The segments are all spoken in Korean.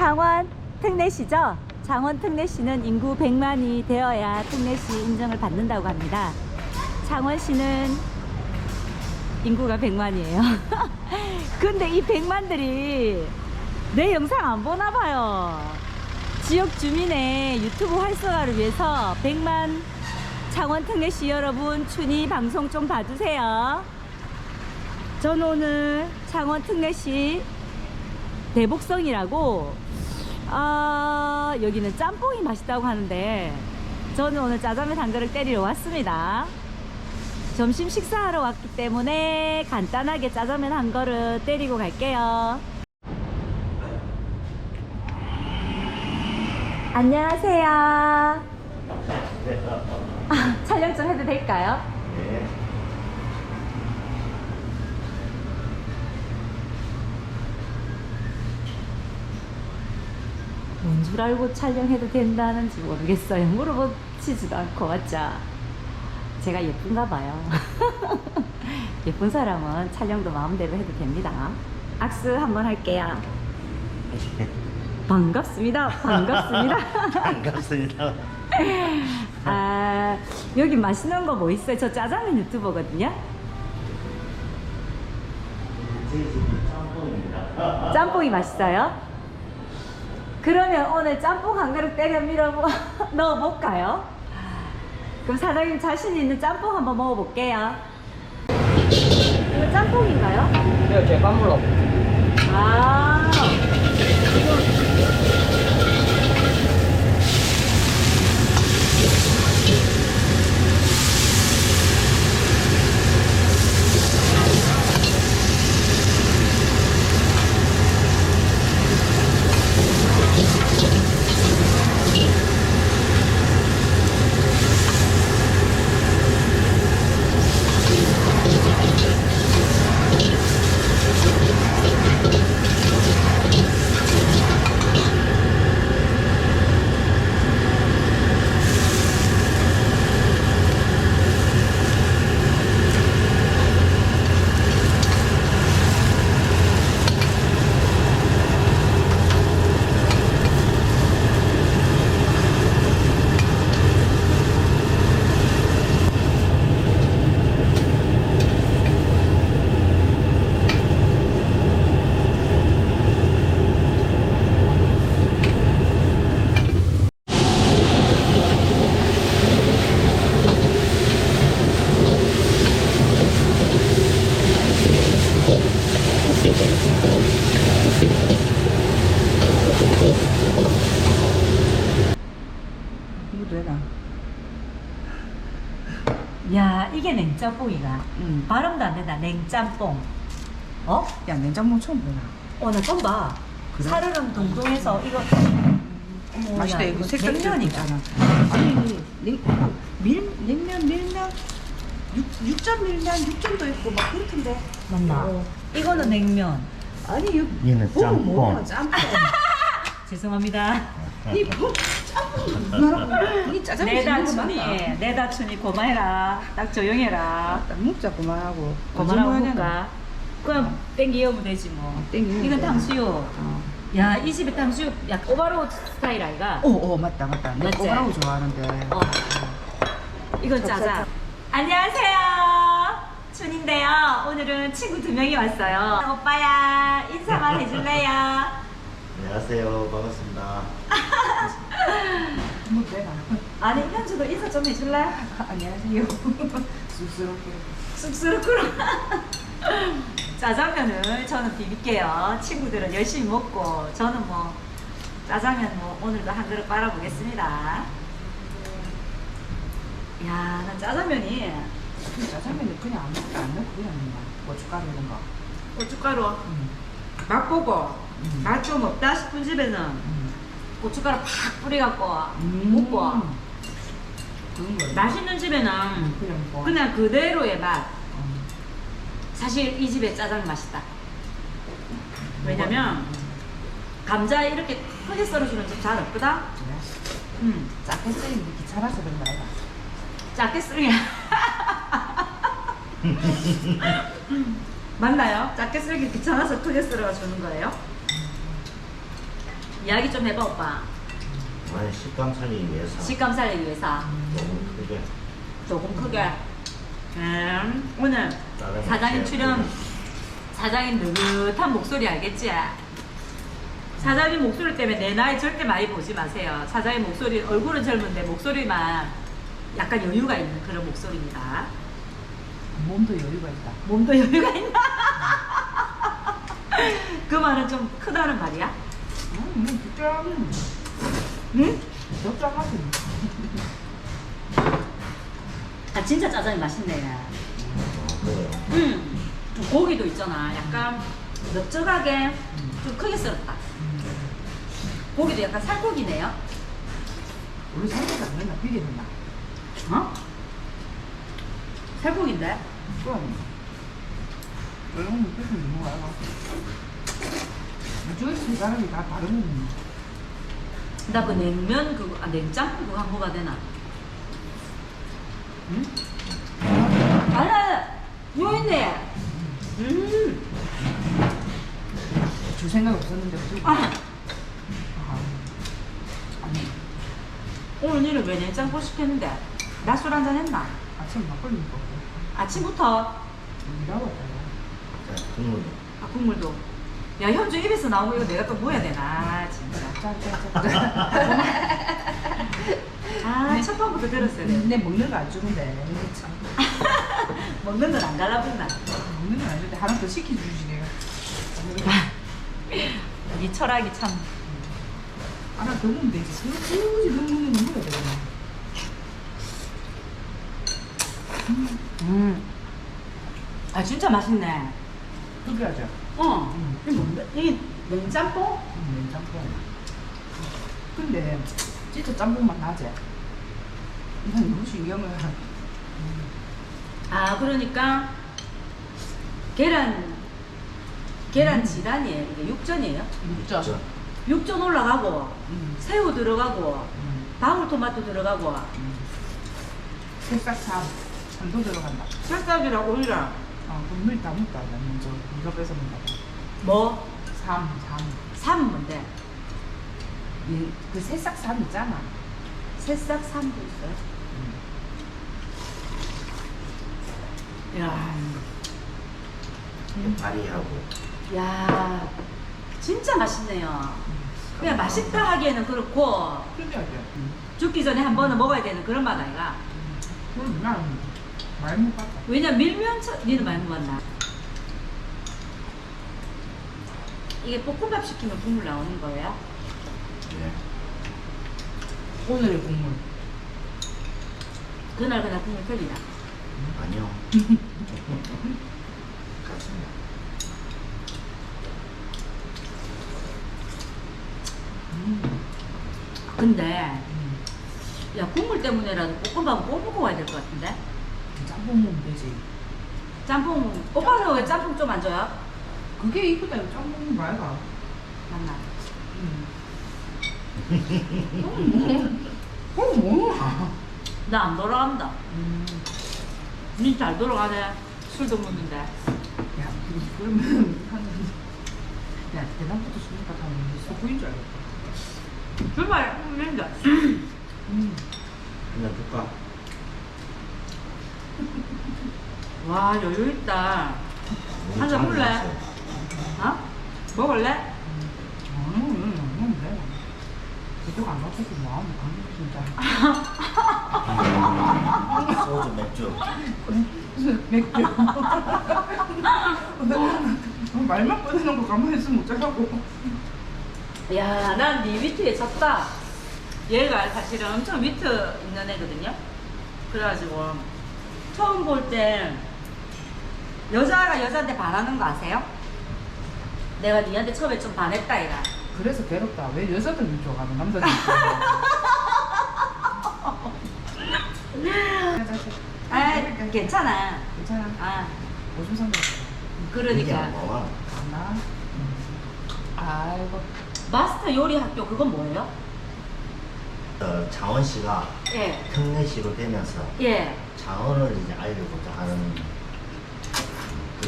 창원 특례시죠? 창원 특례시는 인구 100만이 되어야 특례시 인정을 받는다고 합니다. 창원시는 인구가 100만이에요. 근데 이 100만들이 내 영상 안 보나 봐요. 지역 주민의 유튜브 활성화를 위해서 100만 창원 특례시 여러분 춘희 방송 좀 봐주세요. 저는 오늘 창원 특례시 대복성이라고 아 여기는 짬뽕이 맛있다고 하는데 저는 오늘 짜장면 한 그릇 때리러 왔습니다. 점심 식사하러 왔기 때문에 간단하게 짜장면 한 그릇 때리고 갈게요. 안녕하세요. 아, 촬영 좀 해도 될까요? 뭔 줄 알고 촬영해도 된다는지 모르겠어요. 물어보지도 않고 맞죠? 제가 예쁜가 봐요. 예쁜 사람은 촬영도 마음대로 해도 됩니다. 악수 한번 할게요. 반갑습니다. 반갑습니다. 반갑습니다. 아, 여기 맛있는 거 뭐 있어요? 저 짜장면 유튜버거든요. 짬뽕입니다. 짬뽕이 맛있어요? 그러면 오늘 짬뽕 한 그릇 때려 밀어 넣어볼까요? 그럼 사장님 자신 있는 짬뽕 한번 먹어볼게요. 이거 짬뽕인가요? 이거 제빵물로 아, 이거 되나? 야 이게 냉짬뽕이가. 응. 발음도 안 된다. 냉짬뽕. 어? 야 냉장고 처음 보나? 어, 나 처음 봐. 그래? 사르릉 동동에서 이거. 어머, 맛있다 야, 이거 색깔 냉면이다. 아니 냉, 밀 냉면 밀면 육, 육전 밀면 육전도 있고 막 그렇던데. 맞나? 어. 이거는 냉면. 아니 육 얘는 짬뽕. 짬뽕. 죄송합니다. 이 뭐, 짬뽕 누나라고 이 짜장면 내다 짓는 거 춘이, 맞나? 내다 춘이 고마해라. 딱 조용해라. 딱 먹자 그만하고. 고마라고 언제 볼까? 그럼 땡기 여면 되지 뭐. 어, 땡기면 이건 돼. 탕수육. 어. 야, 이 집의 탕수육 약 오바로 스타일 아이가? 오, 오 맞다 맞다. 내 맞지? 꼬바라고 좋아하는데. 어. 이건 짜자. 안녕하세요. 춘인데요. 오늘은 친구 두 명이 왔어요. 오빠야, 인사만 해줄래요? 안녕하세요. 반갑습니다. 뭐 내가. 아니, 현주도 인사 좀 해줄래? 안녕하세요. 쑥스럽게. 쑥스럽구나. 짜장면을 저는 비빌게요. 친구들은 열심히 먹고 저는 뭐 짜장면 뭐 오늘도 한 그릇 빨아보겠습니다. 야, 난 짜장면이 짜장면을 그냥 안 넣고 안 넣고 그냥 먹나? 고춧가루 이런 거. 고춧가루 음. 맛보고 음. 맛좀 없다 싶은 집에는 음. 고춧가루 팍 뿌려갖고 음. 먹고 그런 거. 맛있는 집에는 그냥 먹고. 그냥 그대로의 맛. 음. 사실 이 집의 짜장 맛있다. 왜냐면 감자 이렇게 크게 썰어주는 집 잘 없거든. 그래? 음, 작게 쓰이는 게 귀찮아서 그런 거 아이가? 작게 썰기. 맞나요? 작게 썰기 귀찮아서 크게 썰어주는 거예요? 이야기 좀 해봐 오빠. 아니 식감 살리기 위해서 식감 살리기 위해서 너무 크게 조금 크게. 음, 오늘 다른 사장님 거 출연 사장님 느긋한 목소리 알겠지? 사장님 목소리 때문에 내 나이 절대 많이 보지 마세요. 사장님 목소리 얼굴은 젊은데 목소리만 약간 여유가 있는 그런 목소리입니다. 몸도 여유가 있다. 몸도 여유가 있나? 그 말은 좀 크다는 말이야? 진짜 응? 적당하지. 아 진짜 짜장이 맛있네. 어, 그래요 음, 좀 고기도 있잖아. 약간 넓적하게 좀 크게 썰었다. 고기도 약간 살코기네요. 우리 살짝 안 된다. 비계 된다. 어? 살코기인데? 그럼. 이런 거 뜻은 있는 거야. 이쪽에서 사람이 다 다른 나 그 냉면 그거 아 냉짬 그거 한 거가 되나? 응? 아니 요 있네. 음. 줄 생각 없었는데? 아 아, 아니 오늘 일을 왜 냉짬뽕 시켰는데? 나 술 한잔 했나? 아침 막걸리 먹고 아침부터 일하고 왔다. 자 국물도 아 국물도. 야 현주 입에서 나오고 이거 내가 또 뭐야 되나 아, 진짜. 짜짜짜. 아첫 번부터 들었어야 돼. 내 먹는 거 안 주는데 참 먹는 건 안 갈라본다. 먹는 거 안 주는데 하나 더 시켜주지 내가. 이 철학이 참. 하나 더 먹으면 되지. 굳이 더 먹는 건 뭐야 되나? 음. 아 진짜 맛있네. 특이하죠. 어. 음. 이게 뭔데? 이게 냉짬뽕? 음, 짬뽕. 근데 진짜 짬뽕 맛 나지. 이건 너무 신기한 거야. 아 그러니까 계란 계란 지단이에요. 이게 육전이에요. 육전. 저 육전 올라가고 음. 새우 들어가고 음. 방울토마토 들어가고 음. 새싹 참 참도 들어간다. 쌀쌀이라고 올라. 아, 국물 다 묻다. 나 먼저 이거 뺏어 먹는다. 뭐? 삼, 삼. 삼 뭔데? 이, 그 새싹 삼 있잖아. 새싹 삼도 있어요. 야, 파리하고 야, 진짜 맛있네요. 그냥 맛있다 하기에는 그렇고 특이하죠. 죽기 전에 한 번은 먹어야 되는 그런 맛 아이가. 그럼 난 많이 못 봤다. 왜냐 밀면 차, 니는 많이 먹었나? 이게 볶음밥 시키면 국물 나오는 거예요? 예. 오늘의 국물. 그날 그날 국물? 아니요 같습니다 음. 근데 음. 야 국물 때문에라도 볶음밥 뽑고 와야 될 것 같은데? 짬뽕 먹으면 되지. 짬뽕 오빠는 왜 짬뽕 좀 안 줘요? 그게 이쁘다. 짬뽕 말가. 맞나? 음. 어, 뭐야? 나안 돌아간다. 음. 니잘 돌아가네. 술도 먹는데. 야, 그- 그러면 한, 야, 대낮부터 수니까 다 소구인 줄 알겠다. 출발 먹는다. 음. 그냥 줄까? 와 여유 있다. 한잔 잘 볼래? 나왔어요. 어? 먹을래? 음, 음, 음, 돼. 그쪽 안 맞춰서 마음이 강해, 진짜. 소주 맥주 맥주. 어, 말만 꺼내놓고 가만히 있으면 어쩌라고. 야, 난 네 위트에 졌다. 얘가 사실은 엄청 위트 있는 애거든요. 그래가지고 처음 볼 때 여자가 여자한테 반하는 거 아세요? 내가 니한테 처음에 좀 반했다 얘가. 그래서 괴롭다. 왜 여자들은 좋아하고 남자들은 좋아하고. 아, 괜찮아. 괜찮아. 아, 오줌 산다. 이게 그러니까? 나. 아이고. 마스터 요리 학교 그건 뭐예요? 어, 장원 씨가 예, 특례시로 되면서 예. 장원을 이제 알려고자 하는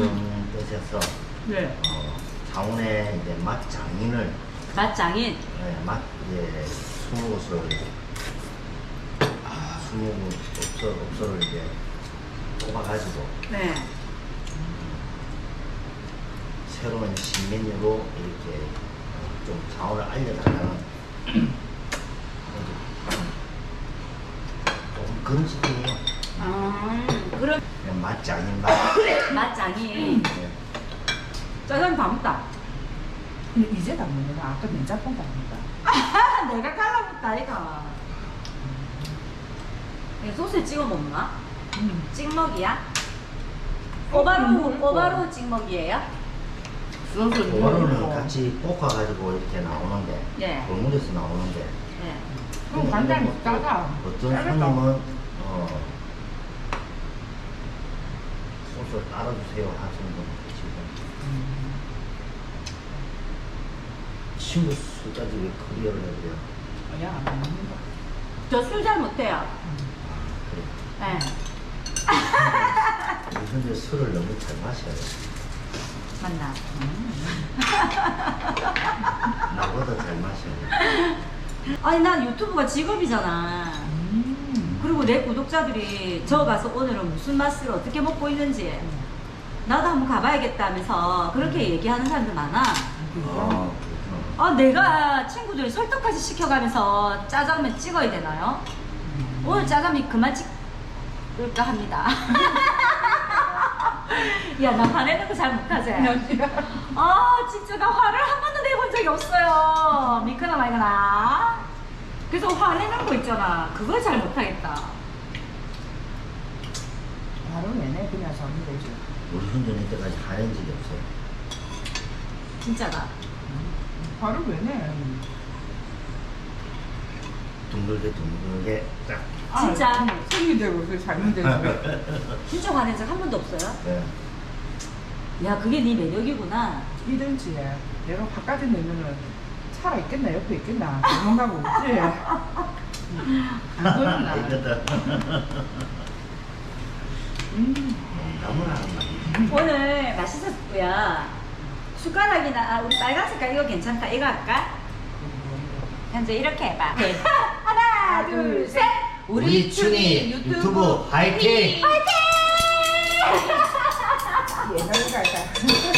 그런 뜻에서 네. 어, 장원의 이제 맛 장인을 맛장인. 네, 맛 이제 스무 곳을 스무 곳 업소 업소를 이제 뽑아가지고 네. 새로운 신메뉴로 이렇게 좀 자원을 알려달라는 조금 그런 식이에요. 아, 맛장인 맛. 맛장인. 네. 짜장 다 먹다. 근데 이제 담는 거나 아까 냉장고 담는다. 아, 내가 깔라붙다 이가. 소스에 찍어 먹나? 음. 찍먹이야? 어, 꼬바로 음, 꼬바로 찍먹이에요? 소스 그거는 같이 볶아가지고 이렇게 나오는데 예. 골물에서 나오는데 네. 그럼 간장이 짜다. 어떤 짜겠다. 손님은 어, 소스 따라주세요 하시는 분 계시고 음. 친구 수까지 왜 커리어를 해야 돼요? 야, 안 먹는다. 저술 잘 못해요. 그래. 네. 현재 술을 너무 잘 마셔요. 맞나? 나보다 잘 마셔요. 아니 난 유튜브가 직업이잖아. 음. 그리고 내 구독자들이 저 가서 오늘은 무슨 맛을 어떻게 먹고 있는지 나도 한번 가봐야겠다면서 그렇게 얘기하는 사람들 많아. 아. 아 내가 친구들 설득까지 시켜가면서 짜장면 찍어야 되나요? 오늘 짜장면 그만 찍을까 합니다. 야 나 화내는 거 잘 못하지? 아 진짜 나 화를 한 번도 내본 적이 없어요. 미크나 말거나. 그래서 화내는 거 있잖아. 그걸 잘 못하겠다. 바로 내내 그냥 잡으면 되지. 우리 현존 이 때까지 하는 적이 없어요. 진짜다. 바로 왜내? 둥글게 둥글게 딱. 진짜. 손이 되고 그 잘면 되지. 진짜 화낸 적 한 번도 없어요? 네. 야 그게 네 매력이구나. 이든지 내가 바깥에 내면은 살아 있겠나 옆에 있겠나 도망가고 없지. 그거는 나. 이거다. 음. 너무나 하는 말이야. 오늘 맛있었고요. 숟가락이나 아, 우리 빨간 색깔 이거 괜찮다. 이거 할까? 현재 이렇게 해봐. 하나, 둘, 셋. 우리 춘이 유튜브 화이팅! 옛날에 갈까.